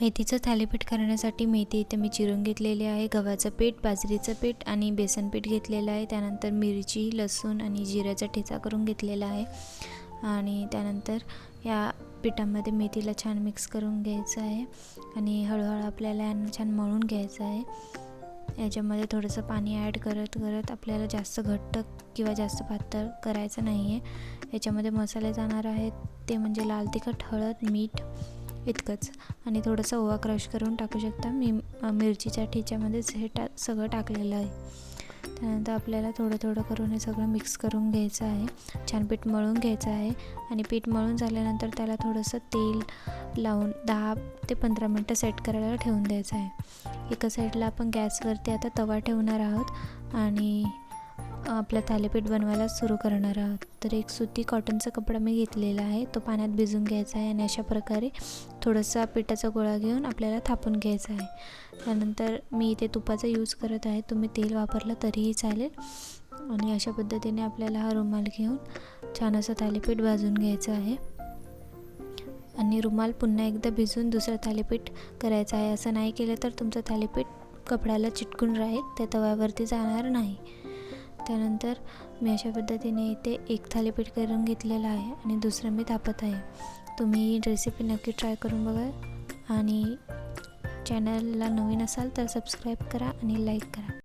मेथीचं थालीपीठ करण्यासाठी मेथी इथे मी चिरून घेतलेली आहे. गव्हाचं पीठ बाजरीचं पीठ आणि बेसन पीठ घेतलेलं आहे. त्यानंतर मिरची लसूण आणि जिऱ्याचा ठेचा करून घेतलेला आहे. आणि त्यानंतर या पिठामध्ये मेथीला छान मिक्स करून घ्यायचं आहे. आणि हळूहळू आपल्याला यांना छान मळून घ्यायचं आहे. याच्यामध्ये थोडंसं पाणी ॲड करत करत आपल्याला जास्त घट्ट किंवा जास्त पातळ करायचं नाही आहे याच्यामध्ये मसाले जाणार आहेत. ते म्हणजे लाल तिखट हळद मीठ इतकंच. आणि थोडंसं ओवा क्रश करून टाकू शकता. मी मिरचीच्या ठेच्यामध्येच हे टा सगळं टाकलेलं आहे. त्यानंतर आपल्याला थोडं थोडं करून हे सगळं मिक्स करून घ्यायचं आहे. छान पीठ मळून घ्यायचं आहे. आणि पीठ मळून झाल्यानंतर त्याला थोडंसं तेल लावून दहा ते पंधरा मिनटं सेट करायला ठेवून द्यायचं आहे. एका साईडला आपण गॅसवरती आता तवा ठेवणार आहोत. आणि आपलं थालीपीठ बनवायला सुरू करणार आहोत. तर एक सुती कॉटनचा कपडा मी घेतलेला आहे. तो पाण्यात भिजून घ्यायचा आहे आणि अशा प्रकारे थोडंसं पिठाचा गोळा घेऊन आपल्याला थापून घ्यायचा आहे. त्यानंतर मी इथे तुपाचा यूज करत आहे. तुम्ही तेल वापरलं तरीही चालेल. आणि अशा पद्धतीने आपल्याला हा रुमाल घेऊन छान असं थालीपीठ भाजून घ्यायचं आहे. आणि रुमाल पुन्हा एकदा भिजून दुसरं थालीपीठ करायचं आहे. असं नाही केलं तर तुमचं थालीपीठ कपड्याला चिटकून राहील. त्या तव्यावरती जाणार नाही. त्यानंतर मी अशा पद्धतीने इथे एक थालीपीठ करून घेतलेलं आहे आणि दुसरं मी तापत आहे. तुम्ही ही रेसिपी नक्की ट्राय करून बघा आणि चॅनलला नवीन असाल तर सबस्क्राईब करा आणि लाईक करा.